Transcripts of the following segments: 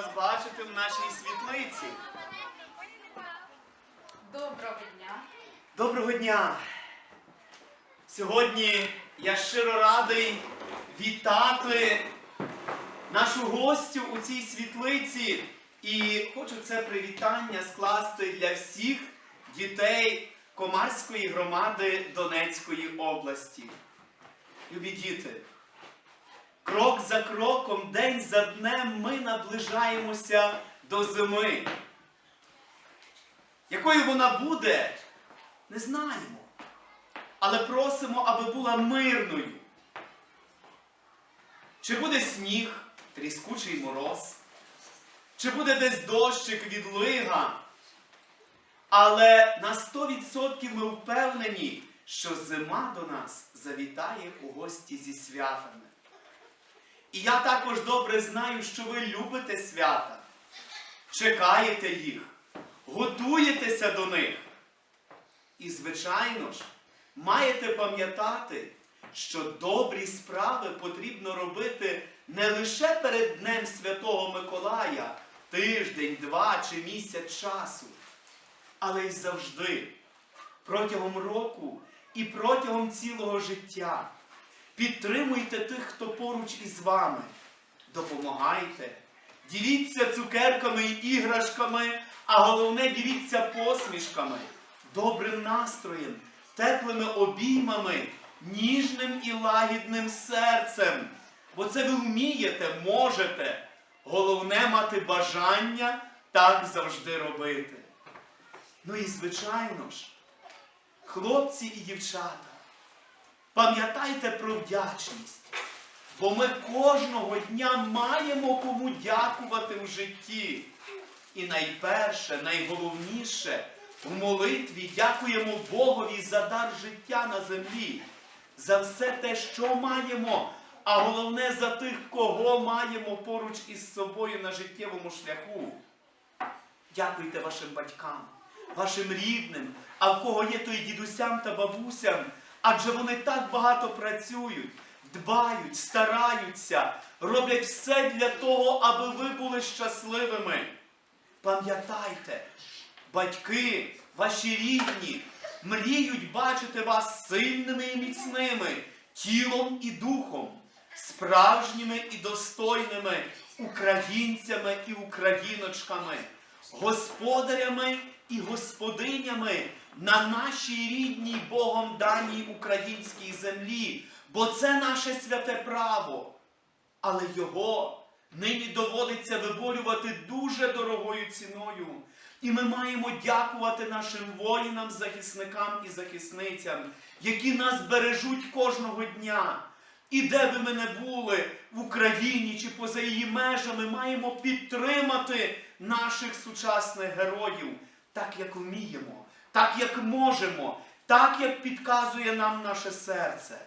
вас бачити в нашій світлиці. Доброго дня. Доброго дня! Сьогодні я щиро радий вітати нашу гостю у цій світлиці. І хочу це привітання скласти для всіх дітей Комарської громади Донецької області. Любі діти, крок за кроком, день за днем ми наближаємося до зими. Якою вона буде, не знаємо. Але просимо, аби була мирною. Чи буде сніг, тріскучий мороз, чи буде десь дощик відлига. Але на 100% ми впевнені, що зима до нас завітає у гості зі святами. І я також добре знаю, що ви любите свята, чекаєте їх, готуєтеся до них. І, звичайно ж, маєте пам'ятати, що добрі справи потрібно робити не лише перед Днем Святого Миколая, тиждень, два чи місяць часу, але й завжди, протягом року і протягом цілого життя. Підтримуйте тих, хто поруч із вами. Допомагайте, діліться цукерками і іграшками, а головне діліться посмішками, добрим настроєм, теплими обіймами, ніжним і лагідним серцем. Бо це ви вмієте, можете. Головне мати бажання так завжди робити. Ну і звичайно ж, хлопці і дівчата, пам'ятайте про вдячність. Бо ми кожного дня маємо кому дякувати в житті. І найперше, найголовніше, в молитві дякуємо Богові за дар життя на землі, за все те, що маємо, а головне за тих, кого маємо поруч із собою на життєвому шляху. Дякуйте вашим батькам, вашим рідним, а в кого є, то й дідусям та бабусям, адже вони так багато працюють, дбають, стараються, роблять все для того, аби ви були щасливими. Пам'ятайте, батьки, ваші рідні, мріють бачити вас сильними і міцними, тілом і духом, справжніми і достойними українцями і україночками, господарями і господинями на нашій рідній Богом даній українській землі, бо це наше святе право. Але його нині доводиться виборювати дуже дорогою ціною. І ми маємо дякувати нашим воїнам, захисникам і захисницям, які нас бережуть кожного дня. І де би ми не були в Україні чи поза її межами, маємо підтримати наших сучасних героїв так, як вміємо, так, як можемо, так, як підказує нам наше серце.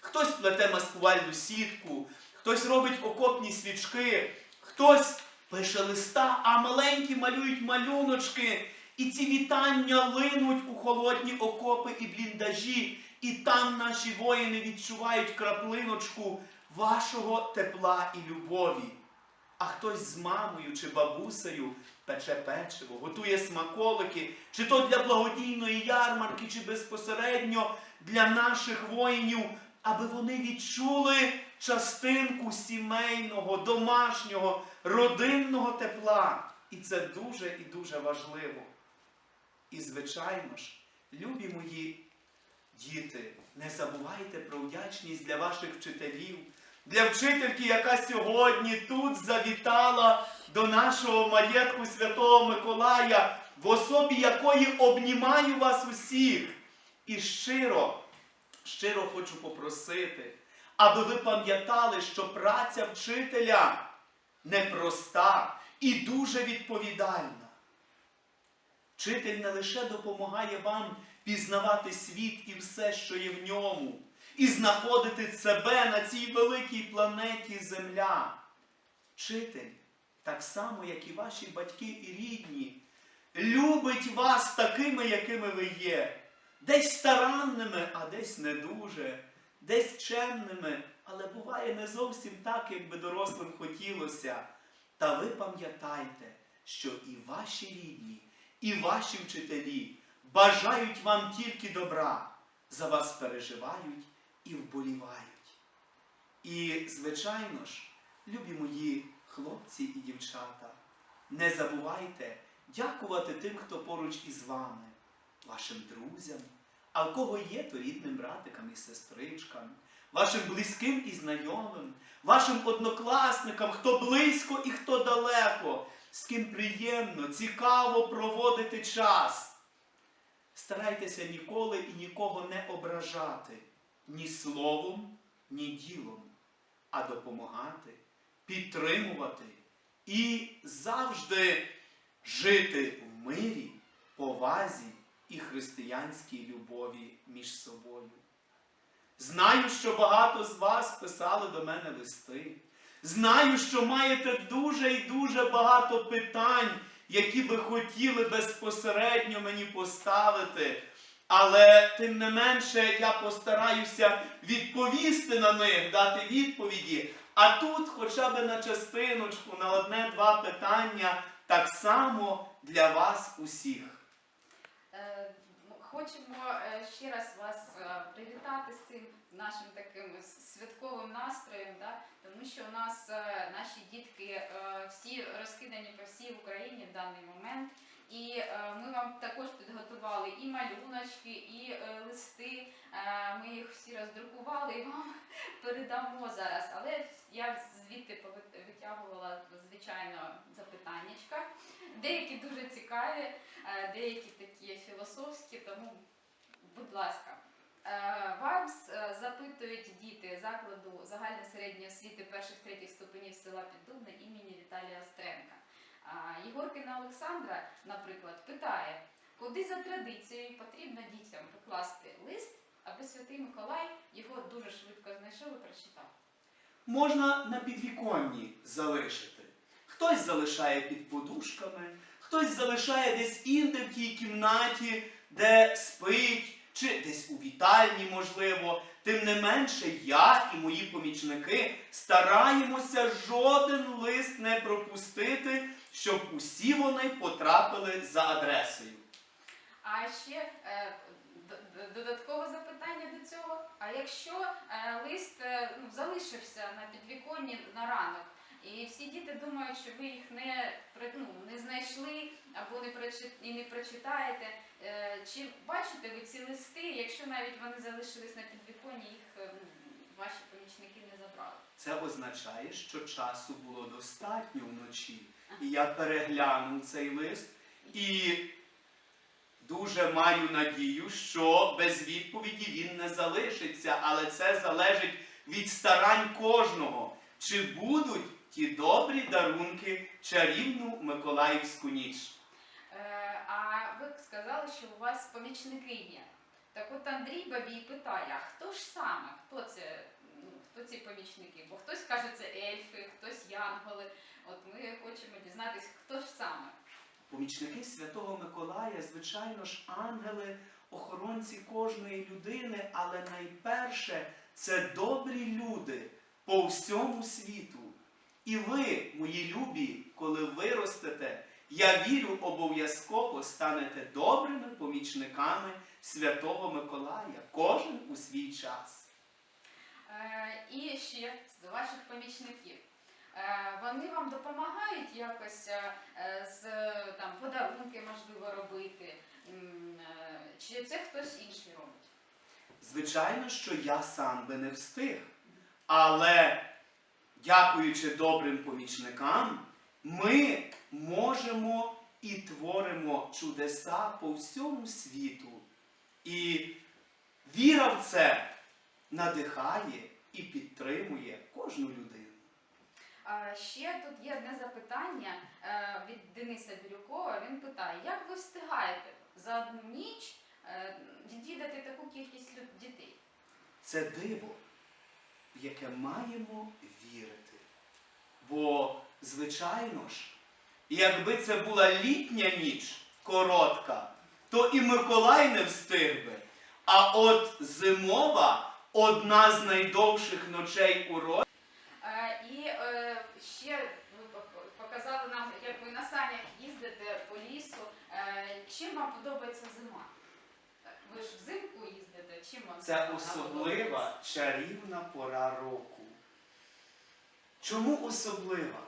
Хтось плете маскувальну сітку, хтось робить окопні свічки, хтось пише листа, а маленькі малюють малюночки. І ці вітання линуть у холодні окопи і бліндажі, і там наші воїни відчувають краплиночку вашого тепла і любові. А хтось з мамою чи бабусею пече печиво, готує смаколики, чи то для благодійної ярмарки, чи безпосередньо для наших воїнів, аби вони відчули частинку сімейного, домашнього, родинного тепла. І це дуже і дуже важливо. І, звичайно ж, любі мої діти, не забувайте про вдячність для ваших вчителів, для вчительки, яка сьогодні тут завітала до нашого маєтку Святого Миколая, в особі якої обнімаю вас усіх. І щиро, щиро хочу попросити, аби ви пам'ятали, що праця вчителя непроста і дуже відповідальна. Вчитель не лише допомагає вам пізнавати світ і все, що є в ньому, і знаходити себе на цій великій планеті Земля. Вчитель, так само, як і ваші батьки і рідні, любить вас такими, якими ви є. Десь старанними, а десь не дуже, десь чемними, але буває не зовсім так, як би дорослим хотілося. Та ви пам'ятайте, що і ваші рідні, і ваші вчителі бажають вам тільки добра, за вас переживають і вболівають. І, звичайно ж, любі мої хлопці і дівчата, не забувайте дякувати тим, хто поруч із вами, вашим друзям, а в кого є, то рідним братикам і сестричкам, вашим близьким і знайомим, вашим однокласникам, хто близько і хто далеко, з ким приємно, цікаво проводити час. Старайтеся ніколи і нікого не ображати ні словом, ні ділом, а допомагати, підтримувати і завжди жити в мирі, повазі і християнській любові між собою. Знаю, що багато з вас писали до мене листи. Знаю, що маєте дуже і дуже багато питань, які ви хотіли безпосередньо мені поставити. Але тим не менше я постараюся відповісти на них, дати відповіді. А тут хоча б на частиночку, на одне-два питання, так само для вас усіх. Е, Хочемо е, ще раз вас е, привітати з цим нашим таким святковим настроєм, да? тому що у нас наші дітки всі розкидані по всій Україні в даний момент. І е, ми вам також підготували і малюночки, і е, листи. Е, Ми їх всі роздрукували і вам передамо зараз. Але я звідти витягувала звичайно запитаннячка. Деякі дуже цікаві, деякі такі філософські, тому, будь ласка. Вас запитують діти закладу загальної середньої освіти перших третіх ступенів села Піддубне імені Віталія Остренка. А, Єгоркіна Олександра, наприклад, питає, куди за традицією потрібно дітям покласти лист, аби святий Миколай його дуже швидко знайшов і прочитав. можна на підвіконні залишити. Хтось залишає під подушками, хтось залишає десь інде в тій кімнаті, де спить, чи десь у вітальні, можливо. Тим не менше, я і мої помічники стараємося жоден лист не пропустити, щоб усі вони потрапили за адресою. А ще е, додаткове запитання до цього. А якщо е, лист е, ну, залишився на підвіконні на ранок, і всі діти думають, що ви їх не, ну, не знайшли або не прочи- і не прочитаєте, е, чи бачите ви ці листи, якщо навіть вони залишились на підвіконні, їх е, ну, ваші помічники не забрали? Це означає, що часу було достатньо вночі. І я переглянув цей лист і дуже маю надію, що без відповіді він не залишиться, але це залежить від старань кожного. Чи будуть ті добрі дарунки чарівну Миколаївську ніч? Е, А ви сказали, що у вас помічники є. Так от Андрій Бабій питає, а хто ж саме? Хто це? Ну, хто ці помічники? Бо хтось каже, це ельфи, хтось янголи. От ми хочемо дізнатися, хто ж саме. Помічники Святого Миколая, звичайно ж, ангели, охоронці кожної людини, але найперше це добрі люди по всьому світу. І ви, мої любі, коли виростете, я вірю, обов'язково станете добрими помічниками Святого Миколая, кожен у свій час. Е, І ще з ваших помічників. Е, Вони вам допомагають якось е, з там, подарунки, можливо, робити. Е, Чи це хтось інший робить? Звичайно, що я сам би не встиг. Але, дякуючи добрим помічникам, ми можемо і творимо чудеса по всьому світу. І віра в це надихає і підтримує кожну людину. А ще тут є одне запитання е, від Дениса Бірюкова. Він питає, як ви встигаєте за одну ніч е, відвідати таку кількість дітей? Це диво, в яке маємо вірити. Бо, Звичайно ж, якби це була літня ніч коротка, то і Миколай не встиг би. А от зимова одна з найдовших ночей у році. Е, і е, ще ви показали нам, як ви на санях їздите по лісу. Е, чим вам подобається зима? Ви ж взимку їздите, чим вам Це особлива чарівна пора року. Чому особлива?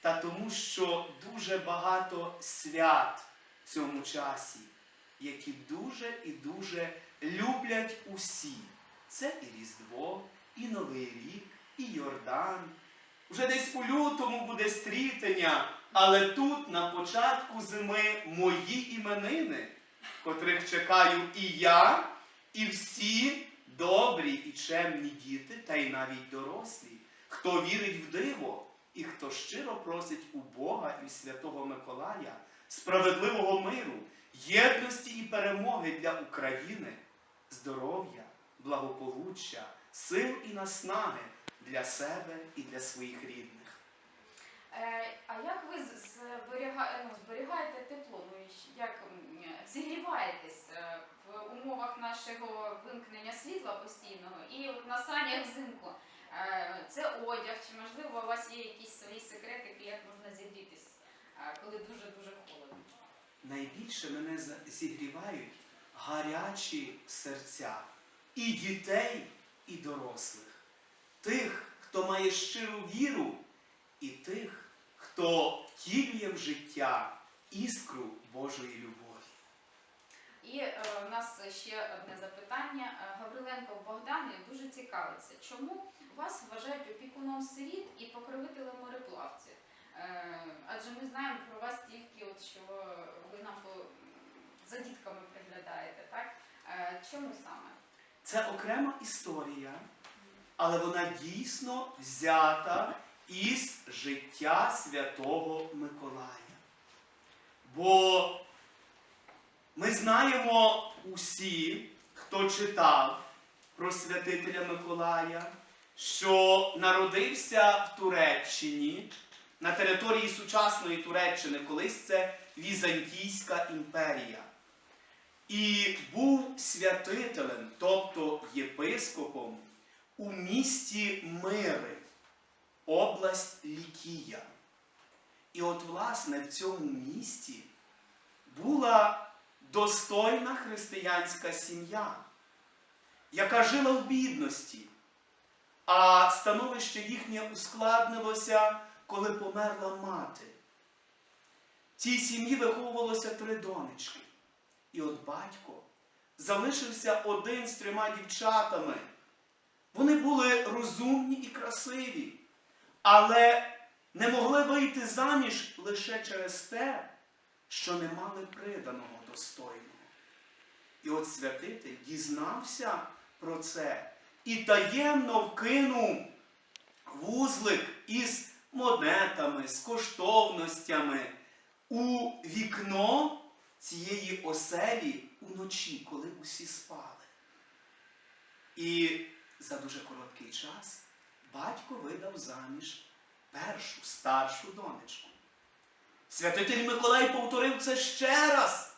Та тому, що дуже багато свят в цьому часі, які дуже і дуже люблять усі. Це і Різдво, і Новий рік, і Йордан. Вже десь у лютому буде стрітення, але тут на початку зими мої іменини, котрих чекаю і я, і всі добрі і чемні діти, та й навіть дорослі, хто вірить в диво і хто щиро просить у Бога і Святого Миколая справедливого миру, єдності і перемоги для України, здоров'я, благополуччя, сил і наснаги для себе і для своїх рідних. Е, А як ви зберіга- ну, зберігаєте тепло? Ну, як зігріваєтесь е, в умовах нашого вимкнення світла постійного і от на санях взимку? Е, Це одяг, чи можливо у вас є якісь свої секретики, як можна зігрітись, е, коли дуже-дуже холодно? Найбільше мене зігрівають гарячі серця і дітей, і дорослих, тих, хто має щиру віру, і тих, хто втілює в життя іскру Божої любові. І е, у нас ще одне запитання. Е, Гавриленко Богдан дуже цікавиться, чому вас вважають опікуном сиріт і покровителем мореплавців? Е, адже ми знаємо про вас тільки, от, що ви нам по, за дітками приглядаєте, так? Е, чому саме? Це окрема історія, але вона дійсно взята із життя святого Миколая. Бо ми знаємо усі, хто читав про святителя Миколая, що народився в Туреччині на території сучасної Туреччини, колись це Візантійська імперія. І був святителем, тобто єпископом у місті Мири, область Лікія. І от, власне, в цьому місті була достойна християнська сім'я, яка жила в бідності, а становище їхнє ускладнилося, коли померла мати. Цій сім'ї виховувалося три донечки. І от батько залишився один з трьома дівчатами. Вони були розумні і красиві, але не могли вийти заміж лише через те, що не мали приданого достойного. І от святитель дізнався про це і таємно вкинув вузлик із монетами, з коштовностями у вікно цієї оселі уночі, коли усі спали. І за дуже короткий час батько видав заміж першу старшу донечку. Святитель Миколай повторив це ще раз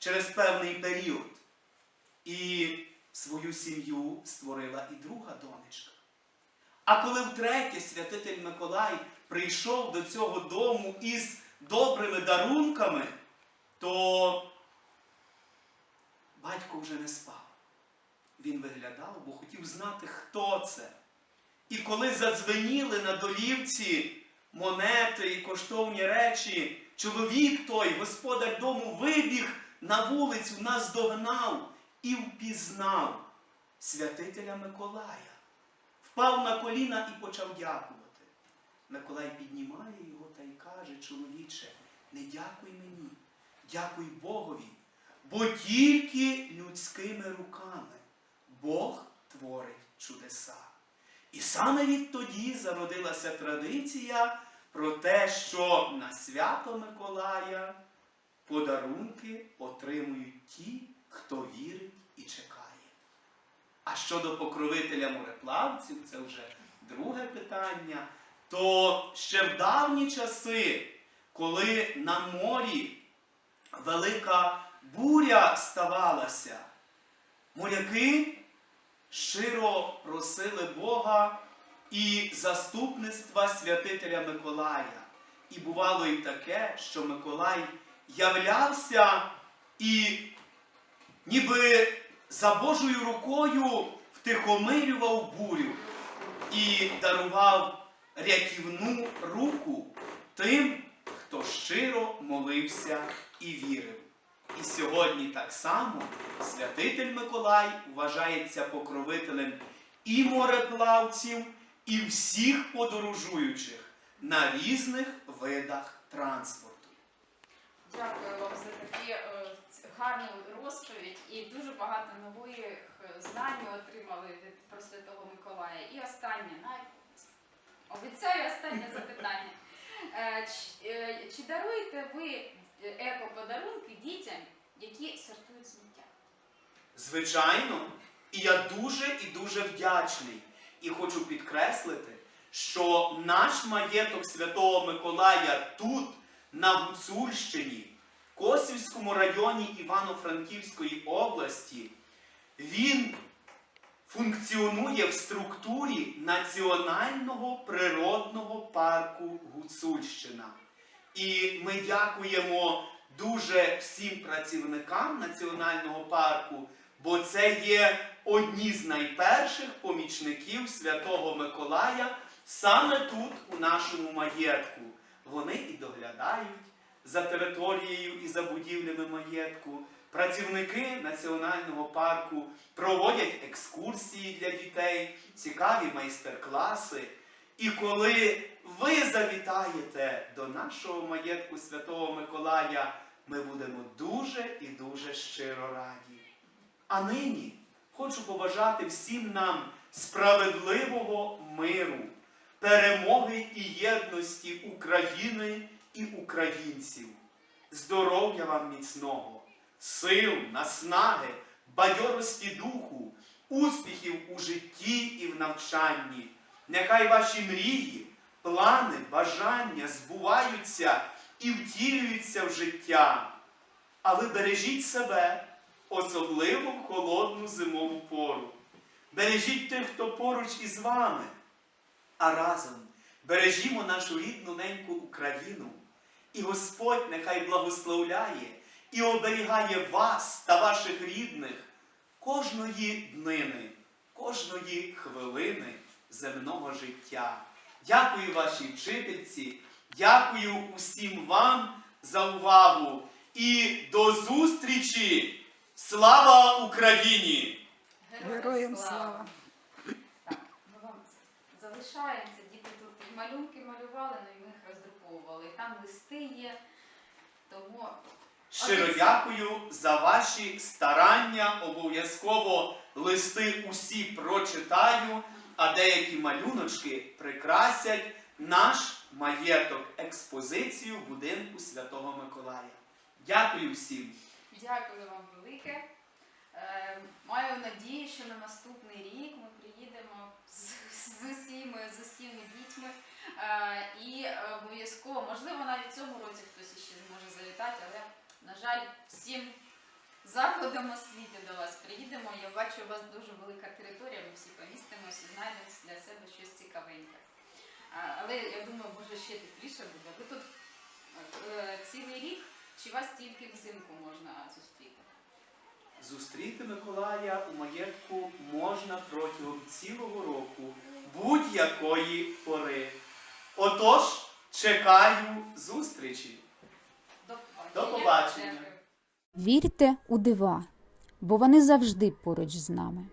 через певний період. І свою сім'ю створила і друга донечка. А коли втретє святитель Миколай прийшов до цього дому із добрими дарунками, то батько вже не спав. Він виглядав, бо хотів знати, хто це. І коли задзвеніли на долівці монети і коштовні речі, чоловік той, господар дому, вибіг на вулицю, нас догнав і впізнав святителя Миколая. Впав на коліна і почав дякувати. Миколай піднімає його та й каже, чоловіче, не дякуй мені, дякуй Богові, бо тільки людськими руками Бог творить чудеса. І саме відтоді зародилася традиція про те, що на свято Миколая подарунки отримують ті, хто вірить і чекає. А щодо покровителя мореплавців, це вже друге питання, то ще в давні часи, коли на морі велика буря ставалася, моряки щиро просили Бога і заступництва святителя Миколая. І бувало і таке, що Миколай являвся і ніби за Божою рукою втихомирював бурю і дарував рятівну руку тим, хто щиро молився і вірив. І сьогодні так само святитель Миколай вважається покровителем і мореплавців, і всіх подорожуючих на різних видах транспорту. Дякую вам за такі е, гарну розповідь і дуже багато нових е, знань отримали від про Святого Миколая. І останнє, обіцяю останнє запитання. Е, е, Чи даруєте ви еко-подарунки дітям, які сортують сміття? Звичайно, і я дуже і дуже вдячний. І хочу підкреслити, що наш маєток Святого Миколая тут, на Гуцульщині, Косівському районі Івано-Франківської області, він функціонує в структурі Національного природного парку Гуцульщина. І ми дякуємо дуже всім працівникам національного парку, бо це є одні з найперших помічників Святого Миколая саме тут, у нашому маєтку. Вони і доглядають за територією і за будівлями маєтку. Працівники національного парку проводять екскурсії для дітей, цікаві майстер-класи. І коли ви завітаєте до нашого маєтку Святого Миколая, ми будемо дуже і дуже щиро раді. А нині хочу побажати всім нам справедливого миру, перемоги і єдності України і українців, здоров'я вам міцного, сил, наснаги, бадьорості духу, успіхів у житті і в навчанні. Нехай ваші мрії, плани, бажання збуваються і втілюються в життя. А ви бережіть себе, особливо в холодну зимову пору. Бережіть тих, хто поруч із вами. А разом бережімо нашу рідну неньку Україну. І Господь нехай благословляє і оберігає вас та ваших рідних кожної днини, кожної хвилини земного життя. Дякую вашій вчительці, дякую усім вам за увагу і до зустрічі! Слава Україні! Героям слава! Залишаємося. Діти тут і малюнки малювали, ну і ми їх роздруковували. І там листи є. Тому Щиро Отець. дякую за ваші старання. Обов'язково листи усі прочитаю, а деякі малюночки прикрасять наш маєток, експозицію будинку Святого Миколая. Дякую всім! дякую вам велике. Е, маю надію, що на наступний рік ми з, усіми, з усіми дітьми. Е, і е, обов'язково, можливо, навіть цьому році хтось ще зможе завітати, але, на жаль, всім закладом освіти до вас приїдемо. Я бачу, у вас дуже велика територія, ми всі помістимося знайдемо для себе щось цікавеньке. А, але я думаю, може ще тепліше буде. Ви тут е, цілий рік, чи вас тільки взимку можна зустріти? Зустріти Миколая у маєтку можна протягом цілого року, будь-якої пори. Отож, чекаю зустрічі. До побачення. Вірте у дива, бо вони завжди поруч з нами.